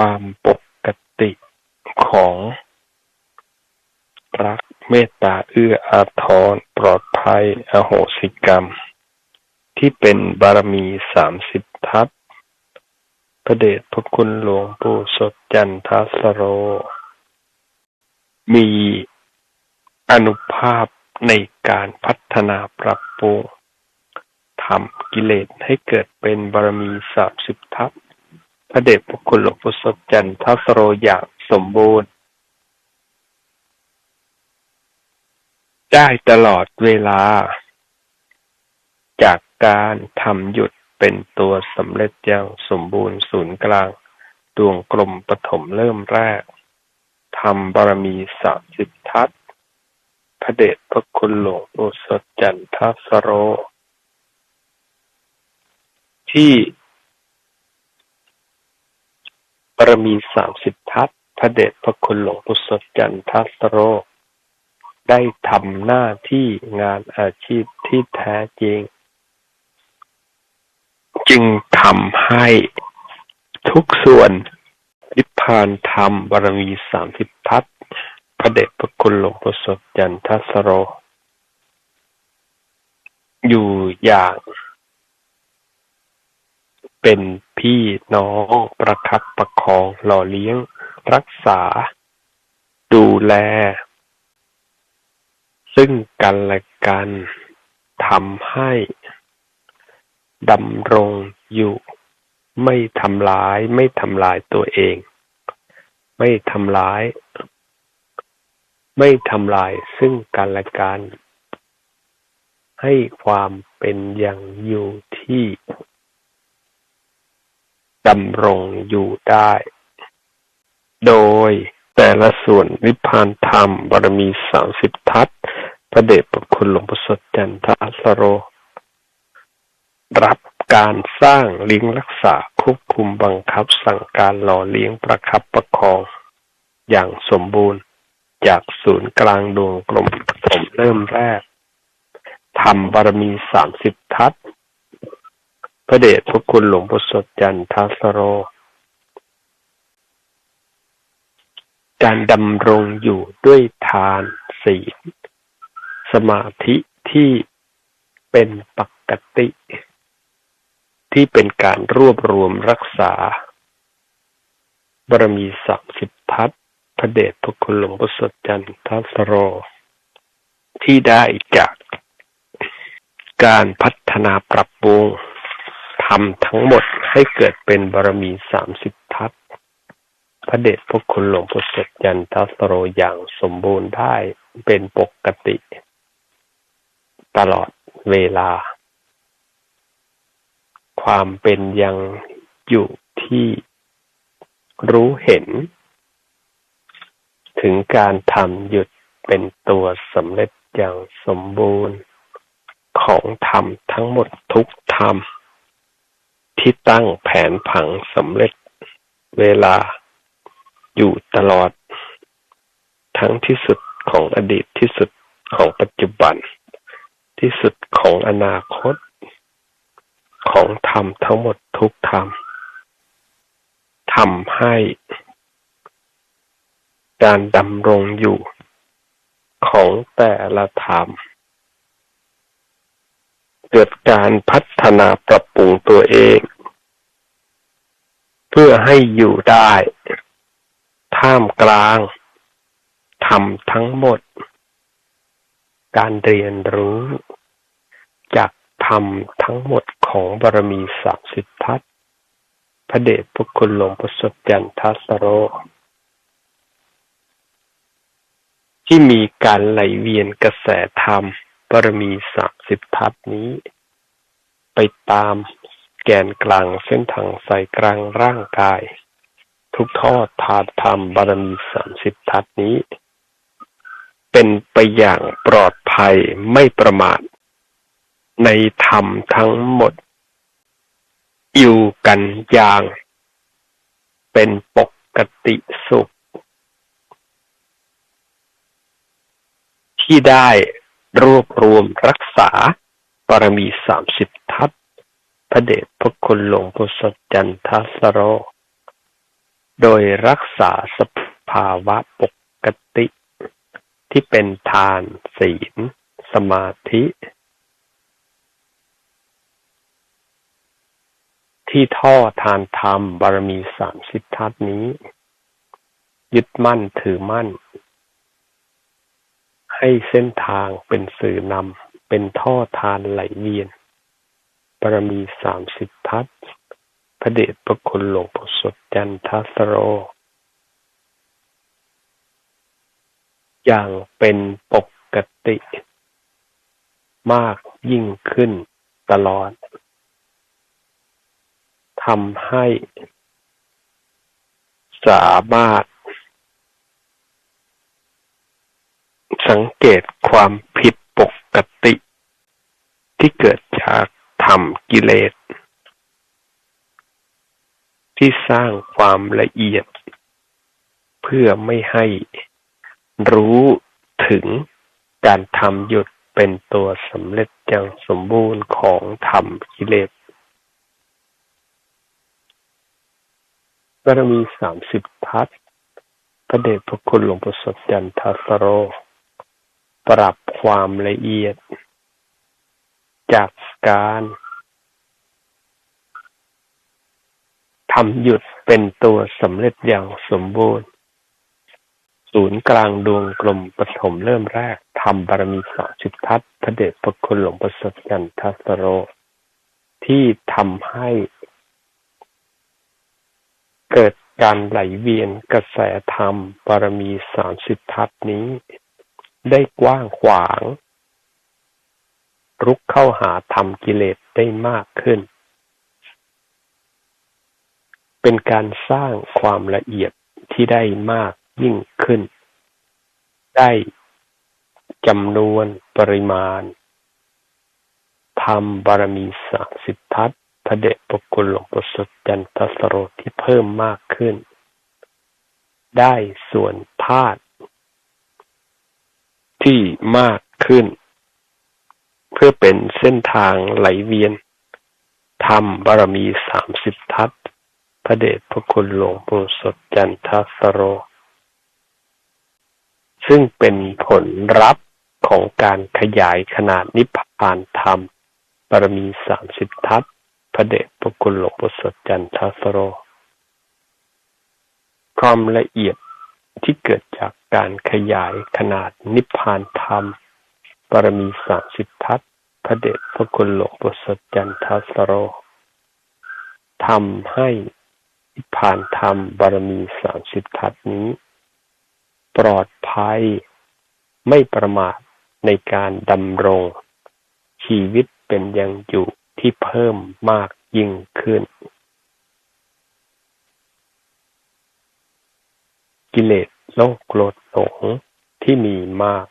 ความปกติของรักเมตตาเอื้ออาทรปลอดภัย อโหสิกรรม ที่เป็นบารมีสามสิบทัศพระเดชพระคุณหลวงปู่สดจันทสโร มีอนุภาพในการพัฒนาปรับปรุงทำกิเลสให้เกิดเป็นบารมีสามสิบทัศ พระเดชพระคุณหลวงปู่สดจันทสโรอย่างสมบูรณ์ ได้ตลอดเวลา จากการทำหยุดเป็นตัวสำเร็จอย่างสมบูรณ์ศูนย์กลาง ดวงกลมปฐมเริ่มแรกทำบารมีสามสิบทัศพระเดชพระคุณหลวงปู่สดจันทสโร ที่ บารมีสามสิบทัศพระเดชพระคุณหลวงปู่สดจันทัสโร ได้ทำหน้าที่งานอาชีพที่แท้จริง จึงทำให้ทุกส่วนนิพพานธรรมบารมีสามสิบทัศพระเดชพระคุณหลวงปู่สดจันทัสโร อยู่อย่างเป็น พี่น้องประคับประคองหล่อเลี้ยง รักษา ดูแล ซึ่งกันและกันทำให้ดำรงอยู่ ไม่ทำร้าย ไม่ทำลายตัวเอง ไม่ทำร้าย ไม่ทำลายซึ่งกันและกัน ให้ความเป็นอย่างอยู่ที่ ดำรงอยู่ได้ โดยแต่ละส่วนนิพพานธรรมบารมีสามสิบทัศพระเดชพระคุณหลวงพ่อสดจันทสโร รับการสร้างเลี้ยงรักษาควบคุมบังคับสั่งการหล่อเลี้ยงประคับประคอง อย่างสมบูรณ์จากศูนย์กลางดวงกลมผมเริ่มแรกทำบารมีสามสิบทัศ พระเดชพระคุณหลวงพ่อสดจันทัสโร การดำรงอยู่ด้วยทานศีลสมาธิที่เป็นปกติ ที่เป็นการรวบรวมรักษา บารมีสักสิบทัศพระเดชพระคุณหลวงพ่อสดจันทัสโร ที่ได้จากการพัฒนาปรับปรุง ทำทั้งหมดให้เกิดเป็นบารมีสามสิบทัศพระเดชพระคุณหลวงพ่อสดยันทัสโรอย่างสมบูรณ์ได้เป็นปกติ ตลอดเวลา ความเป็นยังอยู่ที่รู้เห็น ถึงการทำหยุดเป็นตัวสำเร็จอย่างสมบูรณ์ของธรรมทั้งหมดทุกธรรม ที่ตั้งแผนผังสำเร็จเวลาอยู่ตลอด ทั้งที่สุดของอดีตที่สุดของปัจจุบัน ที่สุดของอนาคต ของธรรมทั้งหมดทุกธรรมทำให้การดำรงอยู่ของแต่ละธรรม เกิดการพัฒนาปรับปรุงตัวเอง เพื่อให้อยู่ได้ ท่ามกลางทำทั้งหมด การเรียนรู้ จากธรรมทั้งหมดของบารมีสามสิบทัศพระเดชพระคุณหลวงพ่อสดยันทัสโร ที่มีการไหลเวียนกระแสธรรม บารมีสามสิบทัศนี้ ไปตามแกนกลางเส้นทางสายกลางร่างกาย ทุกทอดทานธรรมบารมีสามสิบทัศนี้ เป็นไปอย่างปลอดภัยไม่ประมาท ในธรรมทั้งหมด อยู่กันอย่าง เป็นปกติสุข ที่ได้ รวบรวมรักษาบารมีสามสิบทัศพระเดชพระคุณหลวงพ่สดจันทสโร โดยรักษาสภาวะปกติ ที่เป็นทานศีล สมาธิ ที่ท่อทานธรรมบารมีสามสิบทัศนี้ ยึดมั่นถือมั่น ให้เส้นทางเป็นสื่อนำเป็นท่อทานไหลเวียนบารมีสามสิบทัศพระเดชพระคุณหลวงปู่สดจันทสโร อย่างเป็นปกติ มากยิ่งขึ้นตลอดทำให้สามารถ สังเกตความผิดปกติ ที่เกิดจากทำกิเลส ที่สร้างความละเอียด เพื่อไม่ให้รู้ถึงการทำหยุดเป็นตัวสำเร็จอย่างสมบูรณ์ของธรรมกิเลสบารมีสามสิบทัศพระเดชพระคุณหลวงปู่สดยันทัสโร ปรับความละเอียด จากการทำหยุดเป็นตัวสำเร็จอย่างสมบูรณ์ ศูนย์กลางดวงกลมปฐมเริ่มแรกทำบารมีสาสิบทัศพระเดชพระคุณหลวงประสบกันทัสโร ที่ทำให้เกิดการไหลเวียนกระแสธรรมบารมีสามสิบทัศนี้ ได้กว้างขวาง รุกเข้าหาธรรมกิเลสได้มากขึ้น เป็นการสร้างความละเอียดที่ได้มากยิ่งขึ้น ได้จำนวนปริมาณทำบารมีสามสิบทัศพระเดชพระคุณหลวงปู่สดจันทสโรที่เพิ่มมากขึ้น ได้ส่วนธาตุ ที่มากขึ้น เพื่อเป็นเส้นทางไหลเวียนทำบารมีสามสิบทัศพระเดชพระคุณหลวงปู่สดจันทสโร ซึ่งเป็นผลลัพธ์ของการขยายขนาดนิพพานธรรมบารมีสามสิบทัศพระเดชพระคุณหลวงปู่สดจันทสโร ความละเอียดที่เกิดจาก การขยายขนาดนิพพานธรรมบารมีสามสิบทัศพระเดชพระคุณหลวงปู่สดจันทสโรทำให้ผ่านธรรมบารมีสามสิบทัศนี้ ปลอดภัยไม่ประมาทในการดำรง ชีวิตเป็นยังอยู่ที่เพิ่มมากยิ่งขึ้น กิเลส โลกโกรธหลงที่มีมาก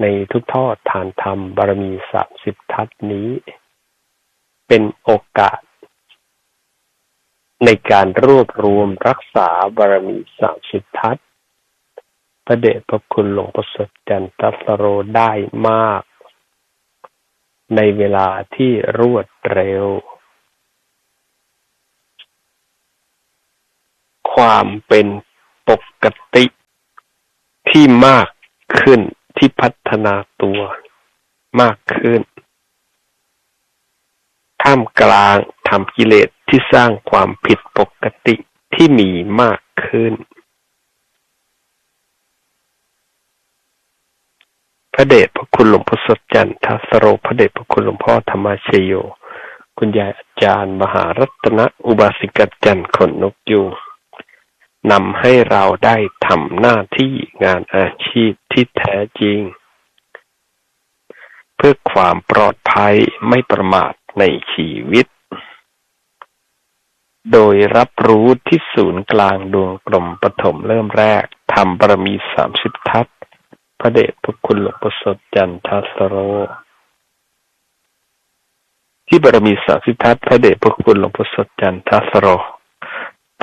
ในทุกทอดทานธรรมบารมีสามสิบทัศนี้ เป็นโอกาส ในการรวบรวมรักษาบารมีสามสิบทัศพระเดชพระคุณหลวงประสริฐจันทสโรได้มาก ในเวลาที่รวดเร็ว ความเป็น กติที่มากขึ้นที่พัฒนาตัวมากขึ้น ท่ามกลางทำกิเลสที่สร้างความผิดปกติที่มีมากขึ้น พระเดชพระคุณหลวงพ่อสดจันทสโรพระเดชพระคุณหลวงพ่อธรรมชโย คุณยายอาจารย์ มหารัตนอุบาสิกาจันขนนกยูง นำให้เราได้ทำหน้าที่งานอาชีพที่แท้จริง เพื่อความปลอดภัยไม่ประมาทในชีวิต โดยรับรู้ที่ศูนย์กลางดวงกลมปฐมเริ่มแรกทำบารมีสามสิบทัศพระเดชพระคุณหลวงประสดจันทสโร ที่บารมีสามสิบทัศพระเดชพระคุณหลวงประสดจันทสโร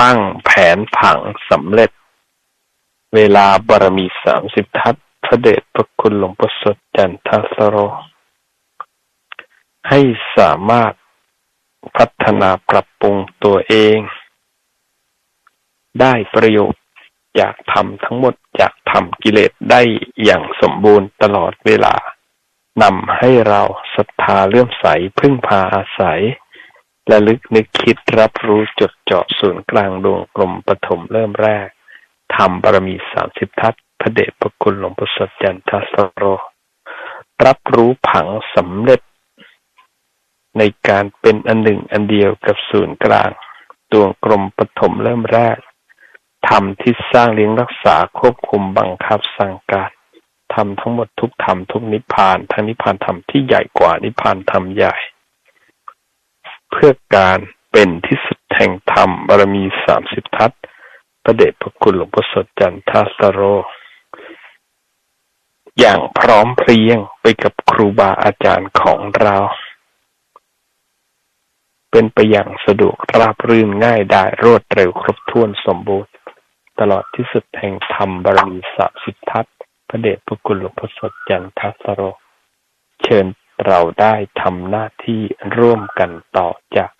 ตั้งแผนผังสำเร็จ เวลาบารมีสามสิบทัศพระเดชพระคุณหลวงประสดจันทสโร ให้สามารถพัฒนาปรับปรุงตัวเอง ได้ประโยชน์จากธรรมทั้งหมดจากธรรมกิเลสได้อย่างสมบูรณ์ตลอดเวลานำให้เราศรัทธาเลื่อมใสพึ่งพาอาศัย และลึกนึกคิดรับรู้จดเจาะศูนย์กลางดวงกลมปฐมเริ่มแรกทำบารมีสามสิบทัศพระเดชพระคุณหลวงพ่สดจันทสโร รับรู้ผังสำเร็จ ในการเป็นอันหนึ่งอันเดียวกับศูนย์กลางดวงกลมปฐมเริ่มแรกธรรมที่สร้างเลี้ยงรักษาควบคุมบังคับสั่งการทำทั้งหมดทุกธรรมทุกนิพพานทั้งนิพพานธรรมที่ใหญ่กว่านิพพานธรรมใหญ่ เพื่อการเป็นที่สุดแห่งธรรมบารมีสามสิบทัศน์ประเดชพระคุณหลวงพ่อสดจันทสโร อย่างพร้อมเพรียงไปกับครูบาอาจารย์ของเรา เป็นไปอย่างสะดวกราบรื่นง่ายได้รวดเร็วครบถ้วนสมบูรณ์ ตลอดที่สุดแห่งธรรมบารมีสามสิบทัศพระเดชพระคุณหลวงพ่อสดจันทสโร เชิญ เราได้ทำหน้าที่ร่วมกันต่อจาก